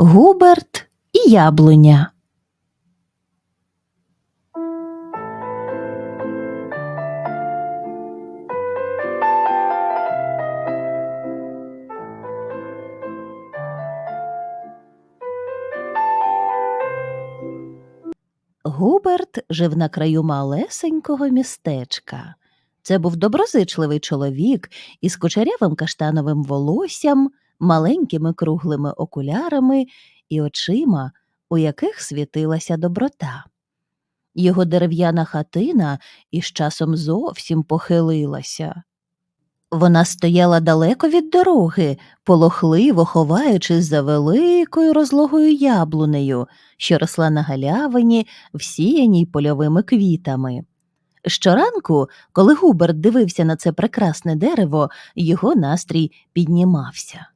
Губерт і яблуня. Губерт жив на краю малесенького містечка. Це був доброзичливий чоловік із кучерявим каштановим волоссям, маленькими круглими окулярами і очима, у яких світилася доброта. Його дерев'яна хатина із часом зовсім похилилася. Вона стояла далеко від дороги, полохливо ховаючись за великою розлогою яблунею, що росла на галявині, всіяній польовими квітами. Щоранку, коли Губерт дивився на це прекрасне дерево, його настрій піднімався.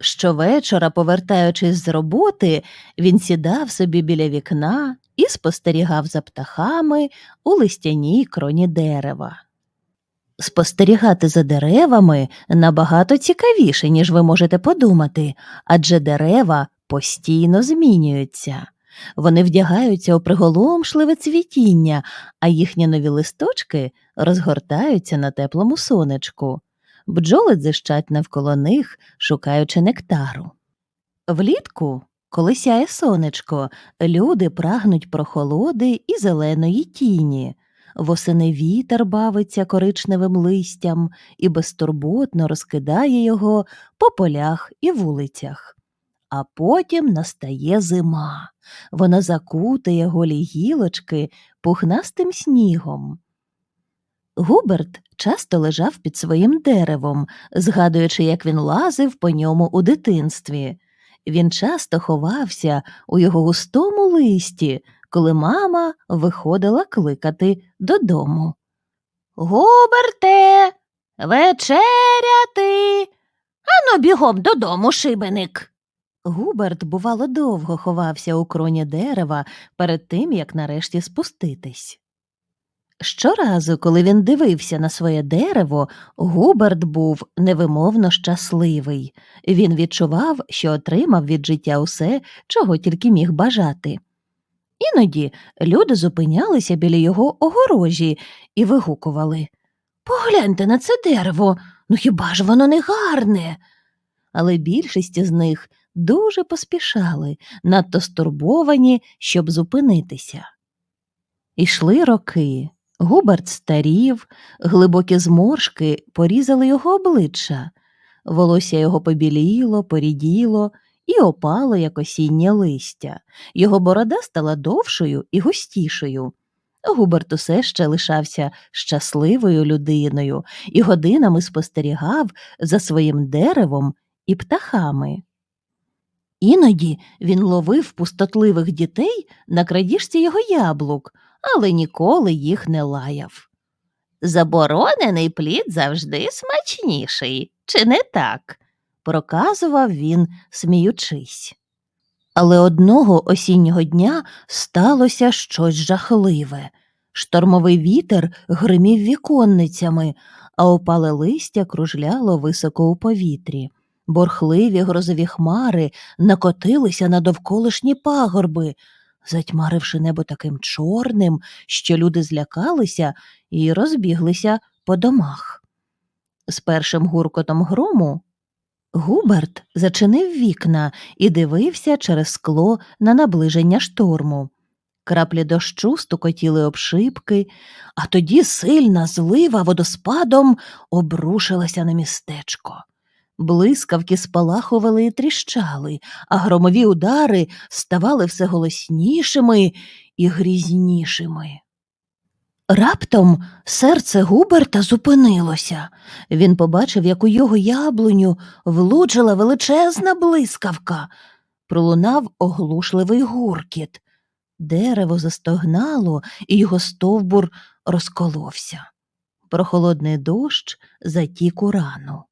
Щовечора, повертаючись з роботи, він сідав собі біля вікна і спостерігав за птахами у листяній кроні дерева. Спостерігати за деревами набагато цікавіше, ніж ви можете подумати, адже дерева постійно змінюються. Вони вдягаються у приголомшливе цвітіння, а їхні нові листочки розгортаються на теплому сонечку. Бджоли дзищать навколо них, шукаючи нектару. Влітку, коли сяє сонечко, люди прагнуть прохолоди і зеленої тіні. Восени вітер бавиться коричневим листям і безтурботно розкидає його по полях і вулицях. А потім настає зима. Вона закутає голі гілочки пухнастим снігом. Губерт часто лежав під своїм деревом, згадуючи, як він лазив по ньому у дитинстві. Він часто ховався у його густому листі, коли мама виходила кликати додому. Губерте, вечеряти. Ану бігом додому, шибеник. Губерт, бувало, довго ховався у кроні дерева перед тим, як нарешті спуститись. Щоразу, коли він дивився на своє дерево, Губерт був невимовно щасливий. Він відчував, що отримав від життя усе, чого тільки міг бажати. Іноді люди зупинялися біля його огорожі і вигукували Погляньте на це дерево, ну хіба ж воно не гарне? Але більшість з них дуже поспішали, надто стурбовані, щоб зупинитися. Ішли роки. Губерт старів, глибокі зморшки порізали його обличчя, волосся його побіліло, поріділо і опало, як осіннє листя. Його борода стала довшою і густішою. Губерт усе ще лишався щасливою людиною і годинами спостерігав за своїм деревом і птахами. Іноді він ловив пустотливих дітей на крадіжці його яблук, але ніколи їх не лаяв. Заборонений плід завжди смачніший, чи не так? проказував він, сміючись. Але одного осіннього дня сталося щось жахливе. Штормовий вітер гримів віконницями, а опале листя кружляло високо у повітрі. Борхливі грозові хмари накотилися на довколишні пагорби, затьмаривши небо таким чорним, що люди злякалися і розбіглися по домах. З першим гуркотом грому Губерт зачинив вікна і дивився через скло на наближення шторму. Краплі дощу стукотіли об шибки, а тоді сильна злива водоспадом обрушилася на містечко. Блискавки спалахували і тріщали, а громові удари ставали все голоснішими і грізнішими. Раптом серце Губерта зупинилося. Він побачив, як у його яблуню влучила величезна блискавка. Пролунав оглушливий гуркіт. Дерево застогнало, і його стовбур розколовся. Прохолодний дощ затік у рану.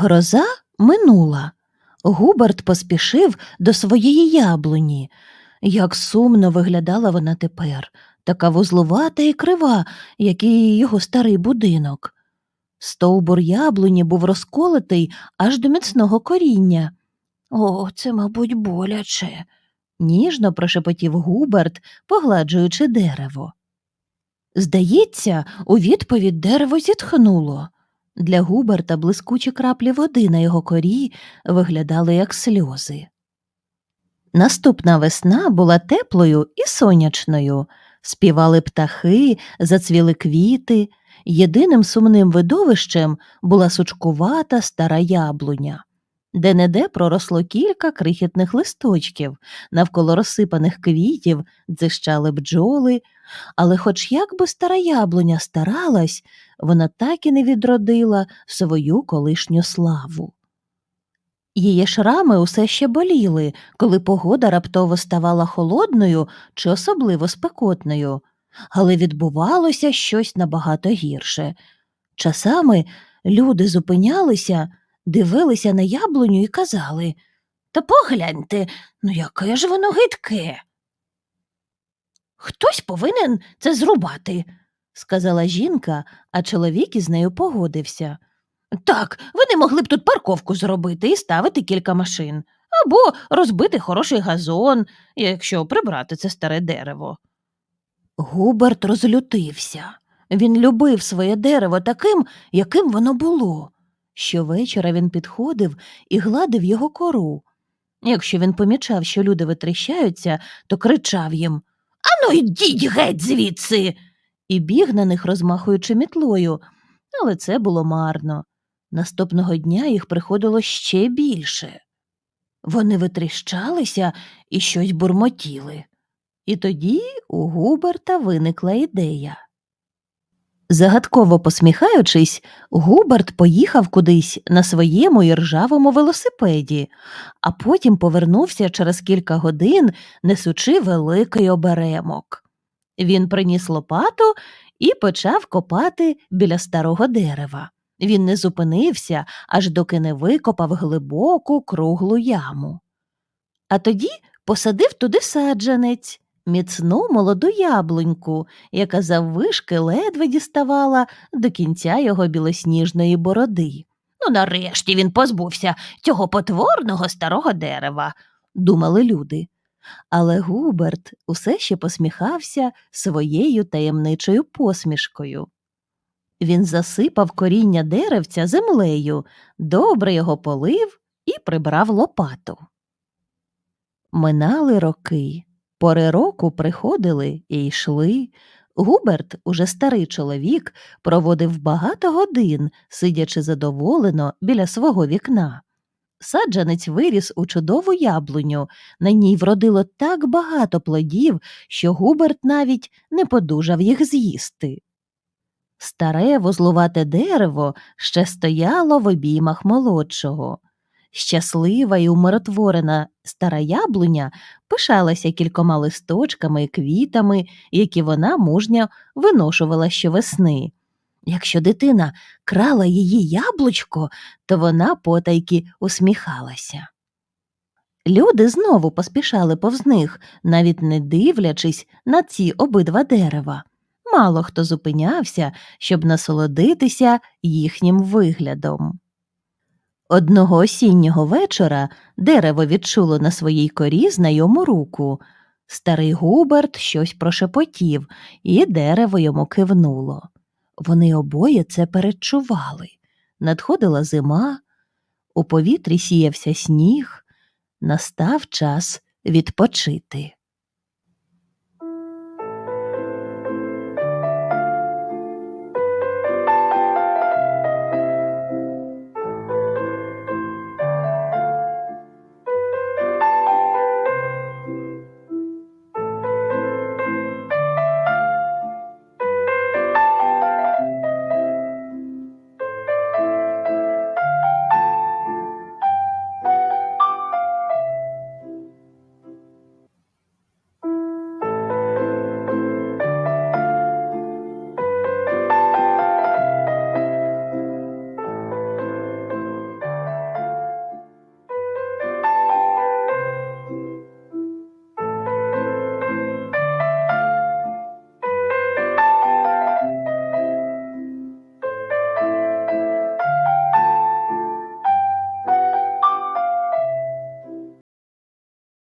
Гроза минула. Губерт поспішив до своєї яблуні. Як сумно виглядала вона тепер, така вузлувата і крива, як і його старий будинок. Стовбур яблуні був розколотий аж до міцного коріння. О, це, мабуть, боляче, ніжно прошепотів Губерт, погладжуючи дерево. Здається, у відповідь дерево зітхнуло. Для Губерта блискучі краплі води на його корі виглядали як сльози. Наступна весна була теплою і сонячною. Співали птахи, зацвіли квіти. Єдиним сумним видовищем була сучкувата стара яблуня. Де-не-де проросло кілька крихітних листочків, навколо розсипаних квітів дзищали бджоли, але хоч як би стара яблуня старалась, вона так і не відродила свою колишню славу. Її шрами усе ще боліли, коли погода раптово ставала холодною чи особливо спекотною, але відбувалося щось набагато гірше. Часами люди зупинялися, дивилися на яблуню і казали Та погляньте, ну яке ж воно гидке. Хтось повинен це зрубати, сказала жінка, а чоловік із нею погодився. Так, вони могли б тут парковку зробити і ставити кілька машин, або розбити хороший газон, якщо прибрати це старе дерево. Губерт розлютився. Він любив своє дерево таким, яким воно було. Щовечора він підходив і гладив його кору. Якщо він помічав, що люди витріщаються, то кричав їм Ану, йдіть геть звідси. і біг на них, розмахуючи мітлою, але це було марно. Наступного дня їх приходило ще більше. Вони витріщалися і щось бурмотіли. І тоді у Губерта виникла ідея. Загадково посміхаючись, Губерт поїхав кудись на своєму іржавому велосипеді, а потім повернувся через кілька годин, несучи великий оберемок. Він приніс лопату і почав копати біля старого дерева. Він не зупинився, аж доки не викопав глибоку круглу яму. А тоді посадив туди саджанець, міцну молоду яблуньку, яка заввишки ледве діставала до кінця його білосніжної бороди. Ну, нарешті він позбувся цього потворного старого дерева, думали люди. Але Губерт усе ще посміхався своєю таємничою посмішкою. Він засипав коріння деревця землею, добре його полив і прибрав лопату. Минали роки. Пори року приходили і йшли. Губерт, уже старий чоловік, проводив багато годин, сидячи задоволено біля свого вікна. Саджанець виріс у чудову яблуню, на ній вродило так багато плодів, що Губерт навіть не подужав їх з'їсти. Старе вузлувате дерево ще стояло в обіймах молодшого. Щаслива і умиротворена стара яблуня пишалася кількома листочками і квітами, які вона мужньо виношувала щовесни. Якщо дитина крала її яблучко, то вона потайки усміхалася. Люди знову поспішали повз них, навіть не дивлячись на ці обидва дерева. Мало хто зупинявся, щоб насолодитися їхнім виглядом. Одного осіннього вечора дерево відчуло на своїй корі знайому руку. Старий Губерт щось прошепотів, і дерево йому кивнуло. Вони обоє це передчували. Надходила зима, у повітрі сіявся сніг, настав час відпочити.